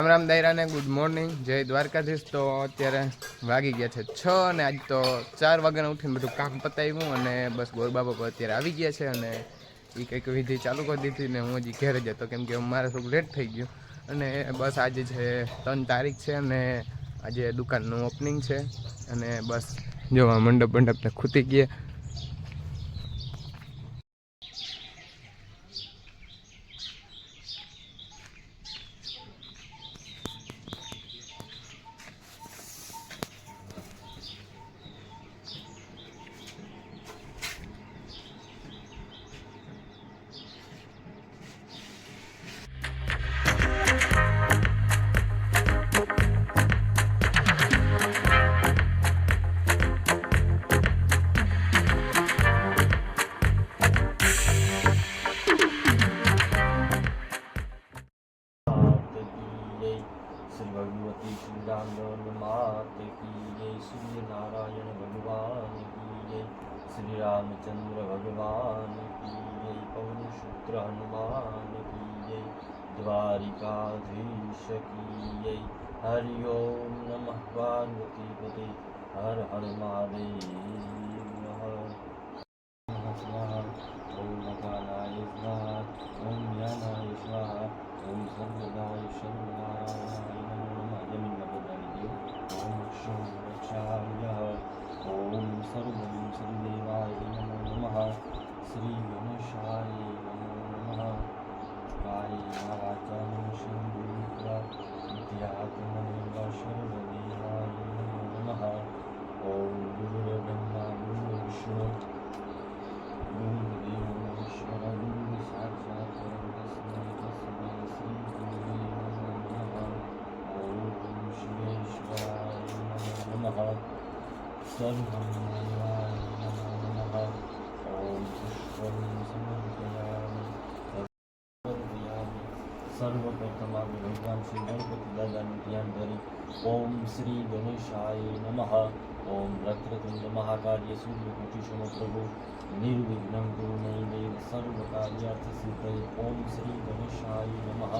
રામ રામ દાયરાને good morning, જય દ્વારકાધીશ. તો અત્યારે વાગી ગયા છે છ અને આજ તો ચાર વાગ્યાના ઉઠીને બધું કામ પતાવ્યું અને બસ ગોરબા બાપા અત્યારે આવી ગયા છે અને એ કંઈક વિધિ ચાલુ કરી દીધી ને હું હજી ઘેર જ હતો, કેમ કે મારે થોડું લેટ થઈ ગયું. અને બસ આજે છે ત્રણ તારીખ છે અને આજે દુકાનનું ઓપનિંગ છે અને બસ જો મંડપ મંડપને ખૂટી ગયા. શ્રી રામચંદ્ર ભગવાન કી જય પૌનસૂત્ર હનુમાન કી જય દ્વારિકાધીશ કી જય હરિ ઓમ નમઃ પાર્વતીપતિ હર હર મહાદેવ નમઃ સર્વપ્રથમ આપણે ભગવાન શ્રી ગણપતિ દાદાનું ધ્યાન ધરી ઓમ શ્રી ગણેશાય નમઃ ઓમ વક્રતુંડ મહાકાર્ય સૂર્યકુટી સમપ્રભુ નિર્વિઘ્ન ગુરુ નહીં દેવ સર્વ કાર્યાર્થ સિદ્ધય ઓમ શ્રી ગણેશાય નમઃ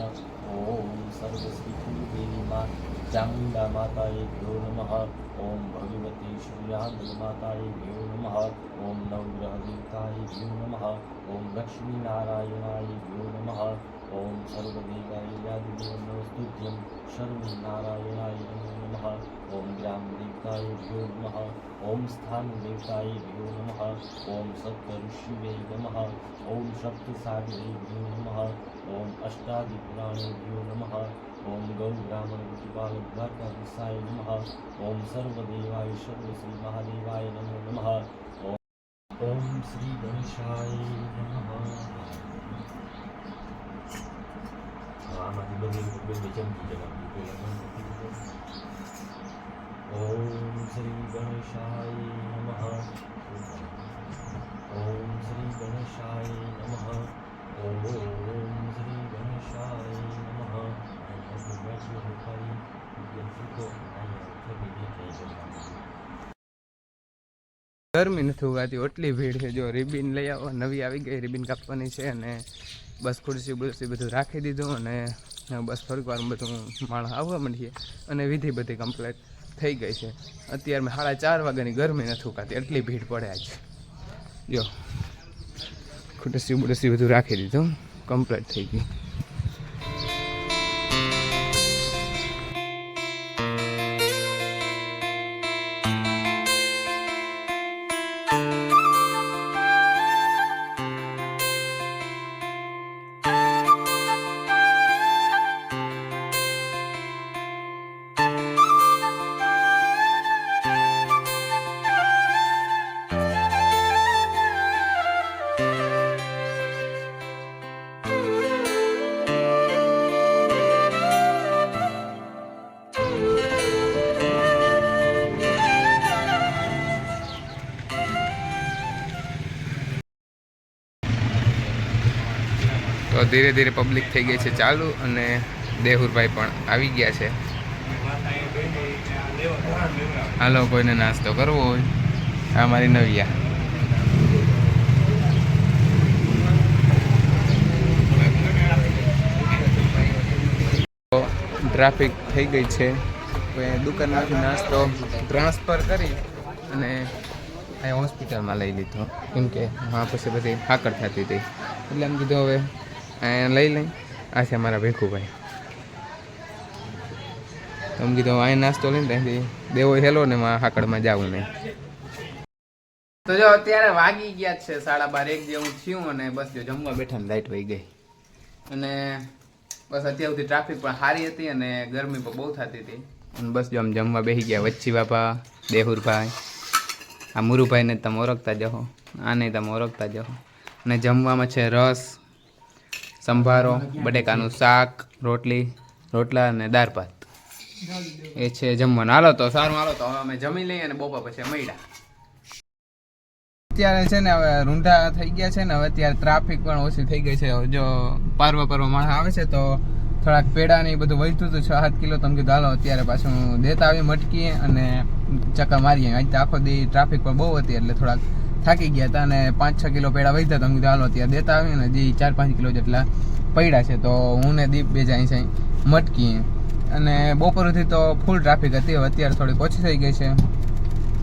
ઓમ સર્વશ્રી કુલદેવી મા ચામુંડા માતાએ ભ્યો નમઃ ઓમ ભગવતી શ્રી આંગલ માતાએ ભ્યો નમઃ ઓમ નવગ્રહ દેવતાય ભ્યો નમઃ ઓમ લક્ષ્મી નારાયણાય ભ્યો નમઃ ઓમ સર્વદેવાય યાદિદેવ નમસ્તુભ્યમ શર્વી નારાયણાય નમો નમઃ ઓમ ગ્રામ દેવતાય ભ્યો નમઃ ઓમ સ્થાન દેવતાય ભ્યો નમઃ ઓમ સપ્ત ઋષિવે નમઃ ઓમ સપ્ત સાગરે ભ્યો નમઃ ઓમ અષ્ટાદિ પુરાણે ભ્યો નમઃ ઓમ ગૌ બ્રાહ્મણ પ્રતિપાલ દ્વારકાધીશાય નમઃ ઓમ સર્વદેવાય સર્વશ્રી મહાદેવાય નમો નમઃ ઓમ શ્રી ગણેશાય નમઃ બધી બધી જવાનું ગરમી નથી ઉગાતી એટલી ભીડ છે જો રિબિન લઈ આવો નવી આવી ગઈ રિબિન કાપવાની છે અને બસ ખુરશી બુરશી બધું રાખી દીધું અને બસ થોડીક વાર બધું માણસ આવવા માંડીએ અને વિધિ બધી કમ્પ્લીટ થઈ ગઈ છે. અત્યારે મેં સાડા ચાર વાગ્યાની ગરમી નથી ઉકાતી, એટલી ભીડ પડે આજ. જો ખુટસી બુટસી બધું રાખી દીધું કમ્પ્લીટ થઈ ગઈ તો ધીરે ધીરે પબ્લિક થઈ ગઈ છે ચાલુ અને દેહુરભાઈ પણ આવી ગયા છે. હાલો, કોઈને નાસ્તો કરવો હોય? આ મારી નવિયા. ટ્રાફિક થઈ ગઈ છે. દુકાનમાંથી નાસ્તો ટ્રાન્સફર કરી અને અહીં હોસ્પિટલમાં લઈ લીધો. કેમ કે હા, પછી બધી હાકડ થતી હતી. એટલે એમ કીધું હવે અહીંયા લઈ લઈ. આ છે અમારા ભેખુભાઈ. તો એમ કીધું અહીં નાસ્તો લઈને ત્યાંથી દેવો હેલો ને માં હાકડમાં જવું નહીં. તો જો અત્યારે વાગી ગયા છે સાડા બાર, એક જેવું થયું અને બસ જો જમવા બેઠા ને લાઈટ વહી ગઈ. અને બસ અત્યાર સુધી ટ્રાફિક પણ સારી હતી અને ગરમી પણ બહુ થતી હતી. અને બસ જો આમ જમવા બેસી ગયા, વચ્ચી બાપા દેહુરભાઈ આ મુરુભાઈને તમે ઓળખતા જહો આને તમે ઓળખતા જહો અને જમવામાં છે રસ સંભારો, બટેકાનું શાક, રોટલી, રોટલા અને દાળ ભાત. એ છે જમવાનું. હાલો તો, સારું, હાલો તો. હવે અમે જમી લઈએ અને બપોર પછી મળ્યા. અત્યારે છે ને હવે રૂંઢા થઈ ગયા છે ને, હવે અત્યારે ટ્રાફિક પણ ઓછી થઈ ગઈ છે. જો પારવા પારવા માણસ આવે છે તો થોડાક પેડા ને એ બધું વહેતું હતું છ સાત કિલો તમે કીધું, હાલો, અત્યારે પાછું દેતા આવી મટકીએ અને ચક્કર મારીએ. આજ તો આખો દી ટ્રાફિક પણ બહુ હતી, એટલે થોડાક થાકી ગયા હતા અને પાંચ છ કિલો પેડા વધ્યા તમે કીધું, હાલો, અત્યારે દેતા આવી ને. જે ચાર પાંચ કિલો જેટલા પડ્યા છે, તો હું ને દીપ બે જાય છે મટકીએ. અને બપોરથી તો ફૂલ ટ્રાફિક હતી. હવે અત્યારે થોડીક ઓછી થઈ ગઈ છે.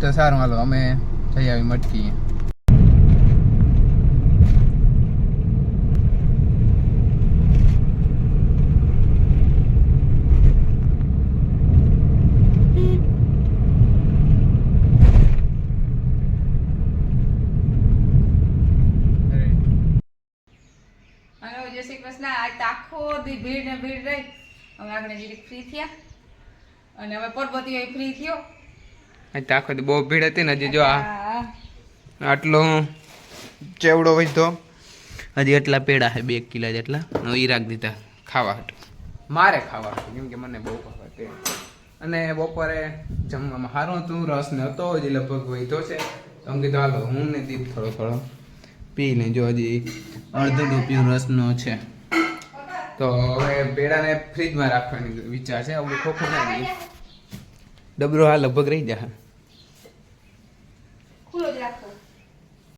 તો સારું, હાલો, અમે જઈ આવી મટકીએ. હલો જય શ્રી કૃષ્ણ આજ તો આખો દી ભીડ ને ભીડ રહી. હવે આપણે જરીક ફ્રી થયા. અને હવે પરબતીઓ ફ્રી થયો. આજ તો આખો બહુ ભીડ હતી ને હજી જો આ આટલો ચેવડો વધ્યો હજી એટલા પેડા છે બે કિલા જેટલા. ઈ રાખ દીધા ખાવા હતું મારે ખાવા હતું કેમ કે મને બહુ ભાવે તે અને બપોરે જમવામાં સારું હતું રસ ને હતો હજી લગભગ વધ્યો છે. તો કીધું હાલો હું ને દીપ થોડો થોડો. પી લેજો, હજી અડધો ડોપિયો રસનો છે. તો હવે પેડાને ફ્રીજમાં રાખવાની વિચાર છે આપણે ખોખું ના ડબરો હા લગભગ રહી જાય